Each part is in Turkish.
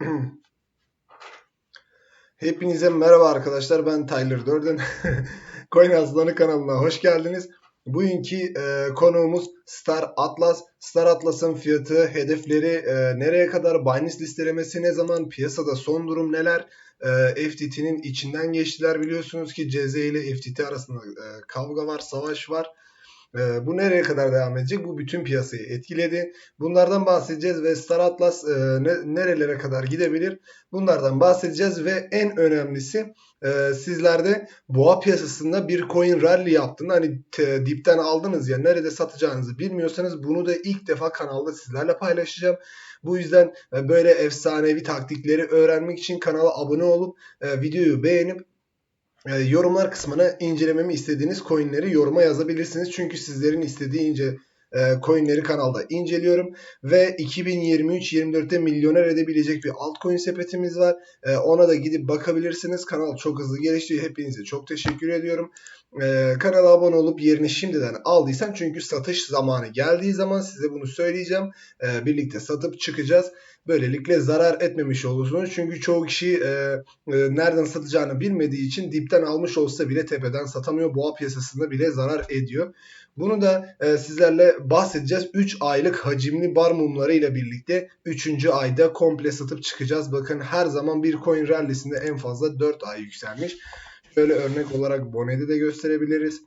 Hepinize merhaba arkadaşlar. Ben Tyler Durden. Coin Aslanı kanalına hoş geldiniz. Bugünkü e, konuğumuz Star Atlas. Star Atlas'ın fiyatı, hedefleri, e, nereye kadar Binance listelemesi ne zaman, piyasada son durum neler, e, FTT'nin içinden geçtiler biliyorsunuz ki CZ ile FTT arasında e, kavga var, savaş var. E, bu nereye kadar devam edecek? Bu bütün piyasayı etkiledi. Bunlardan bahsedeceğiz ve Star Atlas e, ne, nerelere kadar gidebilir? Bunlardan bahsedeceğiz ve en önemlisi e, sizlerde boğa piyasasında bir coin rally yaptığında hani te, dipten aldınız ya nerede satacağınızı bilmiyorsanız bunu da ilk defa kanalda sizlerle paylaşacağım. Bu yüzden e, böyle efsanevi taktikleri öğrenmek için kanala abone olup videoyu beğenip e, yorumlar kısmına incelememi istediğiniz coinleri yoruma yazabilirsiniz. Çünkü sizlerin istediği ince coinleri kanalda inceliyorum. Ve 2023-24'te milyoner edebilecek bir altcoin sepetimiz var. E, ona da gidip bakabilirsiniz. Kanal çok hızlı gelişiyor. Hepinize çok teşekkür ediyorum. E, kanala abone olup yerini şimdiden aldıysan çünkü satış zamanı geldiği zaman size bunu söyleyeceğim. E, birlikte satıp çıkacağız. Böylelikle zarar etmemiş olursunuz. Çünkü çoğu kişi e, e, nereden satacağını bilmediği için dipten almış olsa bile tepeden satamıyor. Boğa piyasasında bile zarar ediyor. Bunu da e, sizlerle bahsedeceğiz. 3 aylık hacimli bar mumları ile birlikte 3. ayda komple satıp çıkacağız. Bakın her zaman bir coin rallisinde en fazla 4 ay yükselmiş. Şöyle örnek olarak Bonet'i de gösterebiliriz.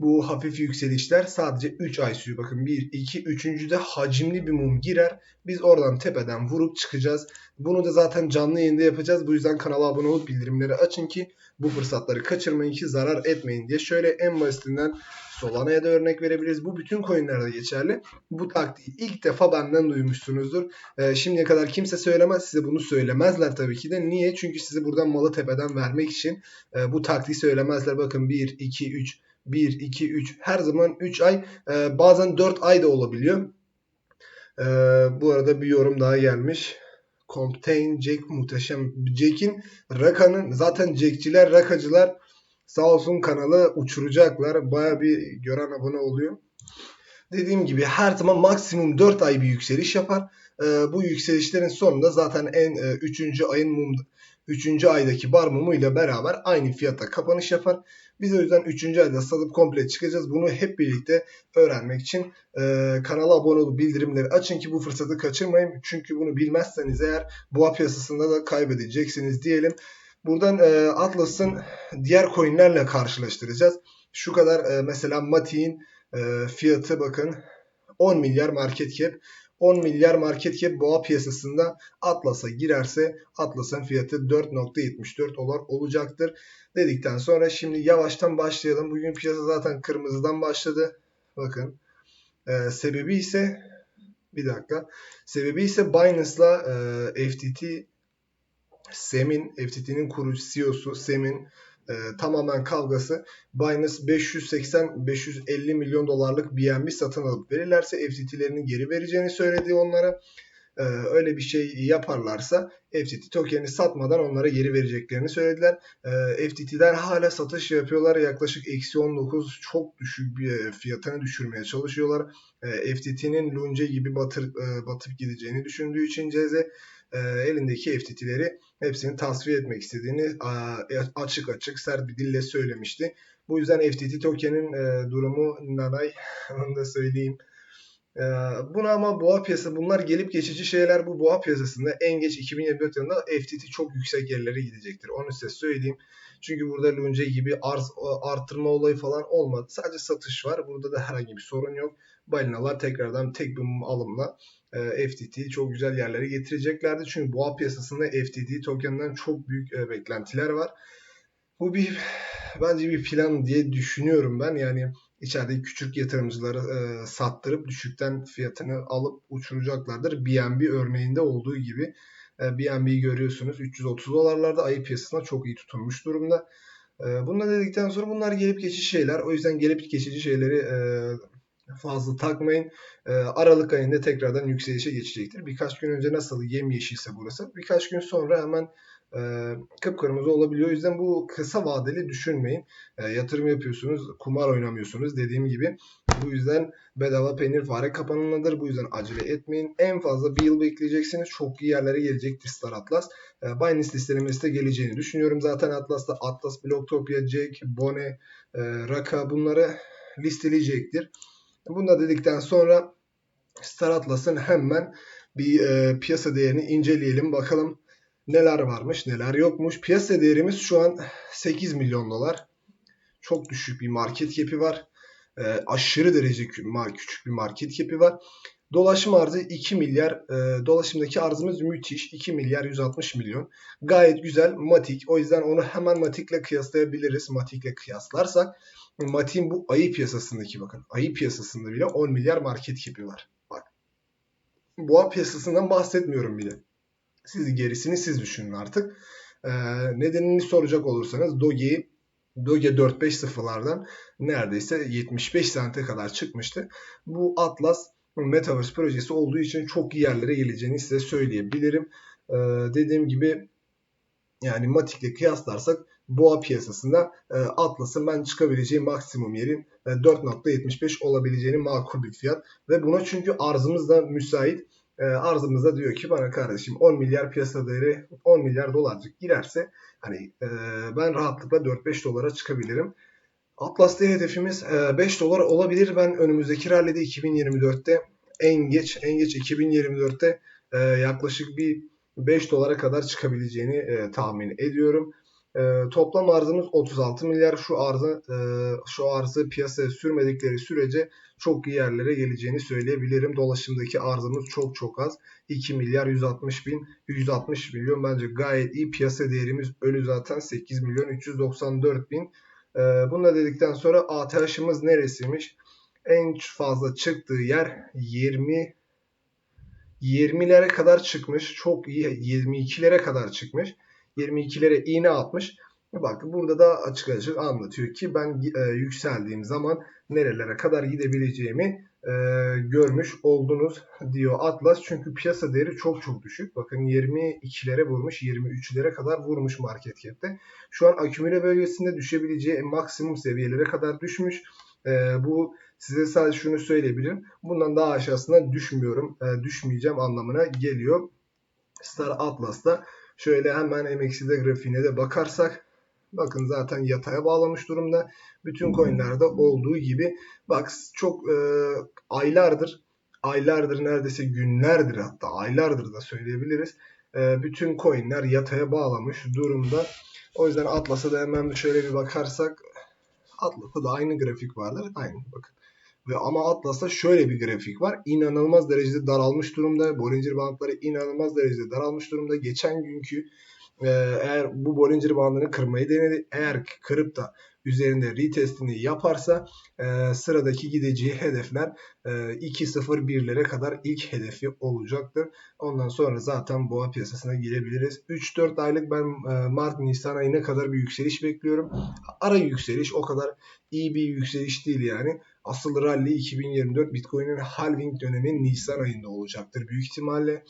Bu hafif yükselişler sadece 3 ay sürüyor. Bakın 1, 2, 3. de hacimli bir mum girer. Biz oradan tepeden vurup çıkacağız. Bunu da zaten canlı yayında yapacağız. Bu yüzden kanala abone olup bildirimleri açın ki bu fırsatları kaçırmayın ki zarar etmeyin diye. Şöyle en basitinden Solana'ya da örnek verebiliriz. Bu bütün coinlerde geçerli. Bu taktiği ilk defa benden duymuşsunuzdur. Ee, şimdiye kadar kimse söylemez. Size bunu söylemezler tabii ki de. Niye? Çünkü size buradan malı tepeden vermek için e, bu taktiği söylemezler. Bakın 1, 2, 3, 1, 2, 3 her zaman 3 ay e, bazen 4 ay da olabiliyor. E, bu arada bir yorum daha gelmiş. Comptain Jack muhteşem. Jack'in Raka'nın zaten Jack'ciler Rakacılar sağ olsun kanalı uçuracaklar. Baya bir gören abone oluyor. Dediğim gibi her zaman maksimum 4 ay bir yükseliş yapar. E, bu yükselişlerin sonunda zaten en e, 3. ayın mum 3. aydaki bar mumu ile beraber aynı fiyata kapanış yapar. Biz o yüzden 3. ayda salıp komple çıkacağız. Bunu hep birlikte öğrenmek için e, kanala abone olup bildirimleri açın ki bu fırsatı kaçırmayın. Çünkü bunu bilmezseniz eğer boğa piyasasında da kaybedeceksiniz diyelim. Buradan e, Atlas'ın diğer coinlerle karşılaştıracağız. Şu kadar e, mesela Mati'nin e, fiyatı bakın 10 milyar market cap. 10 milyar market cap boğa piyasasında Atlas'a girerse Atlas'ın fiyatı 4.74 dolar olacaktır. Dedikten sonra şimdi yavaştan başlayalım. Bugün piyasa zaten kırmızıdan başladı. Bakın. Ee, sebebi ise bir dakika. Sebebi ise Binance'la e, FTT Sem'in, FTT'nin kurucu CEO'su Sem'in e, tamamen kavgası Binance 580-550 milyon dolarlık BNB satın alıp verirlerse FTT'lerini geri vereceğini söyledi onlara. E, öyle bir şey yaparlarsa FTT token'i satmadan onlara geri vereceklerini söylediler. E, FTT'den hala satış yapıyorlar. Yaklaşık eksi 19 çok düşük bir fiyatını düşürmeye çalışıyorlar. E, FTT'nin Lunge gibi batır, e, batıp gideceğini düşündüğü için CZ e, elindeki FTT'leri hepsini tasfiye etmek istediğini e, açık açık sert bir dille söylemişti. Bu yüzden FTT token'in e, durumu nanay onu da söyleyeyim. E, bunu ama boğa piyasası bunlar gelip geçici şeyler bu boğa piyasasında en geç 2024 yılında FTT çok yüksek yerlere gidecektir. Onu size söyleyeyim. Çünkü burada Lunge gibi arz arttırma olayı falan olmadı. Sadece satış var. Burada da herhangi bir sorun yok. Balinalar tekrardan tek bir alımla e, FTT'yi çok güzel yerlere getireceklerdi. Çünkü boğa piyasasında FTT tokeninden çok büyük e, beklentiler var. Bu bir bence bir plan diye düşünüyorum ben. Yani içerideki küçük yatırımcıları e, sattırıp düşükten fiyatını alıp uçuracaklardır. BNB örneğinde olduğu gibi. E, BNB'yi görüyorsunuz 330 dolarlarda ayı piyasasında çok iyi tutunmuş durumda. E, bunu dedikten sonra bunlar gelip geçici şeyler. O yüzden gelip geçici şeyleri e, fazla takmayın. E, Aralık ayında tekrardan yükselişe geçecektir. Birkaç gün önce nasıl yemyeşilse burası birkaç gün sonra hemen e, kıpkırmızı olabiliyor. O yüzden bu kısa vadeli düşünmeyin. E, yatırım yapıyorsunuz, kumar oynamıyorsunuz dediğim gibi. Bu yüzden bedava peynir fare kapanındadır. Bu yüzden acele etmeyin. En fazla bir yıl bekleyeceksiniz. Çok iyi yerlere gelecektir Star Atlas. E, Binance listelemesi de geleceğini düşünüyorum. Zaten Atlas'ta Atlas, Blocktopia, Jack, Bone, e, Raka bunları listeleyecektir. Bunu da dedikten sonra Star Atlas'ın hemen bir e, piyasa değerini inceleyelim. Bakalım neler varmış neler yokmuş. Piyasa değerimiz şu an 8 milyon dolar. Çok düşük bir market cap'i var. E, aşırı derece küçük bir market cap'i var. Dolaşım arzı 2 milyar. E, dolaşımdaki arzımız müthiş. 2 milyar 160 milyon. Gayet güzel. Matik. O yüzden onu hemen Matik'le kıyaslayabiliriz. Matik'le kıyaslarsak Matik'in bu ayı piyasasındaki bakın. Ayı piyasasında bile 10 milyar market cap'i var. Bak. Boğa piyasasından bahsetmiyorum bile. Siz gerisini siz düşünün artık. Ee, nedenini soracak olursanız Doge'yi Doge 4-5 sıfırlardan neredeyse 75 sente kadar çıkmıştı. Bu Atlas Metaverse projesi olduğu için çok iyi yerlere geleceğini size söyleyebilirim. Ee, dediğim gibi yani Matik'le kıyaslarsak boğa piyasasında e, Atlas'ın ben çıkabileceği maksimum yerin e, 4.75 olabileceğini makul bir fiyat. Ve buna çünkü arzımız da müsait. E, arzımızda diyor ki bana kardeşim 10 milyar piyasa değeri 10 milyar dolarcık girerse hani e, ben rahatlıkla 4-5 dolara çıkabilirim. Atlas'ta hedefimiz e, 5 dolar olabilir. Ben önümüzdeki rallide 2024'te en geç en geç 2024'te e, yaklaşık bir 5 dolara kadar çıkabileceğini e, tahmin ediyorum. E, toplam arzımız 36 milyar. Şu arzı e, şu arzı piyasaya sürmedikleri sürece çok iyi yerlere geleceğini söyleyebilirim. Dolaşımdaki arzımız çok çok az. 2 milyar 160 bin 160 milyon bence gayet iyi. Piyasa değerimiz ölü zaten 8 milyon 394 bin. E, bunu da dedikten sonra ATH'ımız neresiymiş? En fazla çıktığı yer 20 20'lere kadar çıkmış. Çok iyi 22'lere kadar çıkmış. 22'lere iğne atmış. Bak burada da açık açık anlatıyor ki ben e, yükseldiğim zaman nerelere kadar gidebileceğimi e, görmüş oldunuz diyor Atlas. Çünkü piyasa değeri çok çok düşük. Bakın 22'lere vurmuş, 23'lere kadar vurmuş market cap'te. Şu an akümüle bölgesinde düşebileceği maksimum seviyelere kadar düşmüş. E, bu size sadece şunu söyleyebilirim. Bundan daha aşağısına düşmüyorum. E, düşmeyeceğim anlamına geliyor. Star Atlas'ta şöyle hemen MX'de grafiğine de bakarsak bakın zaten yataya bağlamış durumda. Bütün coinlerde olduğu gibi bak çok e, aylardır aylardır neredeyse günlerdir hatta aylardır da söyleyebiliriz. E, bütün coinler yataya bağlamış durumda. O yüzden Atlas'a da hemen şöyle bir bakarsak Atlas'ta da aynı grafik vardır. Aynı bakın. Ve ama Atlas'ta şöyle bir grafik var. İnanılmaz derecede daralmış durumda. Bollinger Bandları inanılmaz derecede daralmış durumda. Geçen günkü e, eğer bu Bollinger Bandını kırmayı denedi. Eğer kırıp da üzerinde retestini yaparsa e, sıradaki gideceği hedefler e, 2-0-1'lere kadar ilk hedefi olacaktır. Ondan sonra zaten boğa piyasasına girebiliriz. 3-4 aylık ben e, Mart-Nisan ayına kadar bir yükseliş bekliyorum. Ara yükseliş o kadar iyi bir yükseliş değil yani. Asıl rally 2024 Bitcoin'in halving dönemi Nisan ayında olacaktır büyük ihtimalle.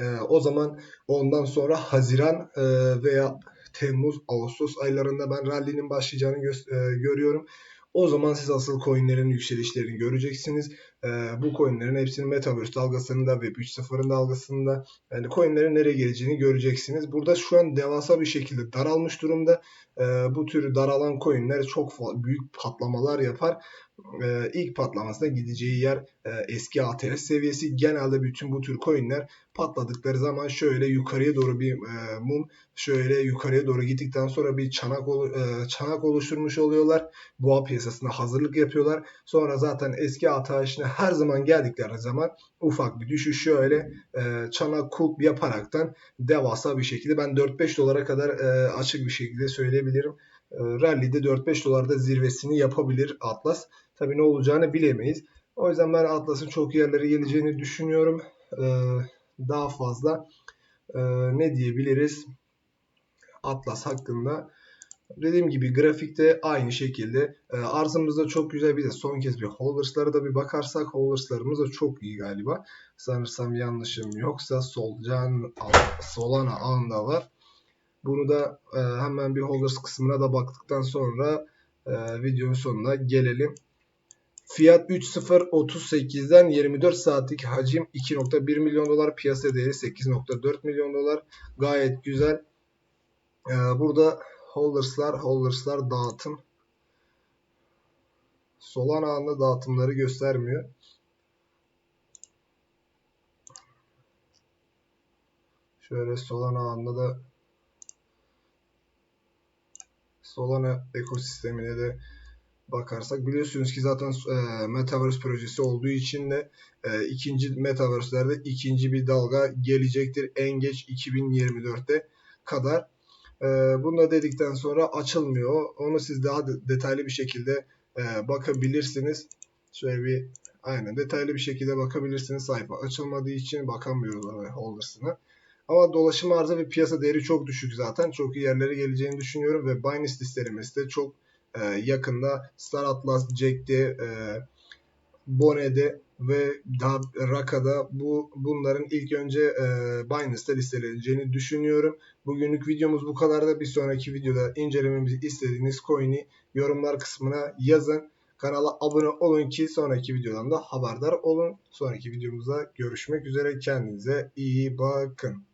E, o zaman ondan sonra Haziran e, veya Temmuz, Ağustos aylarında ben rally'nin başlayacağını gö- e, görüyorum. O zaman siz asıl coinlerin yükselişlerini göreceksiniz. Ee, bu coinlerin hepsinin Metaverse dalgasında, Web 3.0'ın dalgasında yani coinlerin nereye geleceğini göreceksiniz. Burada şu an devasa bir şekilde daralmış durumda. Ee, bu tür daralan coinler çok büyük patlamalar yapar. Ee, ilk patlamasına gideceği yer e, eski ATS seviyesi. Genelde bütün bu tür coinler patladıkları zaman şöyle yukarıya doğru bir e, mum şöyle yukarıya doğru gittikten sonra bir çanak e, çanak oluşturmuş oluyorlar. Boğa piyasasına hazırlık yapıyorlar. Sonra zaten eski ATH'ine her zaman geldikleri zaman ufak bir düşüş şöyle e, çanak kulp yaparaktan devasa bir şekilde ben 4-5 dolara kadar e, açık bir şekilde söyleyebilirim. E, rally'de 4-5 dolarda zirvesini yapabilir Atlas. Tabii ne olacağını bilemeyiz. O yüzden ben Atlas'ın çok yerlere geleceğini düşünüyorum. E, daha fazla e, ne diyebiliriz Atlas hakkında Dediğim gibi grafikte aynı şekilde. E, arzımızda çok güzel bir de son kez bir holders'lara da bir bakarsak holders'larımız da çok iyi galiba. Sanırsam yanlışım yoksa Solcan, Solana ağında var. Bunu da e, hemen bir holders kısmına da baktıktan sonra e, videonun sonuna gelelim. Fiyat 3.038'den 24 saatlik hacim 2.1 milyon dolar. Piyasa değeri 8.4 milyon dolar. Gayet güzel. Ee, burada holderslar, holderslar dağıtım. Solana ağında dağıtımları göstermiyor. Şöyle Solana ağında da Solana ekosistemine de bakarsak biliyorsunuz ki zaten e, Metaverse projesi olduğu için de e, ikinci Metaverse'lerde ikinci bir dalga gelecektir. En geç 2024'te kadar. E, bunu da dedikten sonra açılmıyor. Onu siz daha de, detaylı bir şekilde e, bakabilirsiniz. Şöyle bir aynen detaylı bir şekilde bakabilirsiniz. Sayfa açılmadığı için bakamıyoruz holders'ına. Ama dolaşım arzı ve piyasa değeri çok düşük zaten. Çok iyi yerlere geleceğini düşünüyorum ve Binance listelemesi de çok e, yakında Star Atlas, Jack'te, e, Bone'de ve daha Raka'da bu bunların ilk önce e, Binance'da listeleneceğini düşünüyorum. Bugünlük videomuz bu kadar da bir sonraki videoda incelememizi istediğiniz coin'i yorumlar kısmına yazın. Kanala abone olun ki sonraki videodan da haberdar olun. Sonraki videomuzda görüşmek üzere. Kendinize iyi bakın.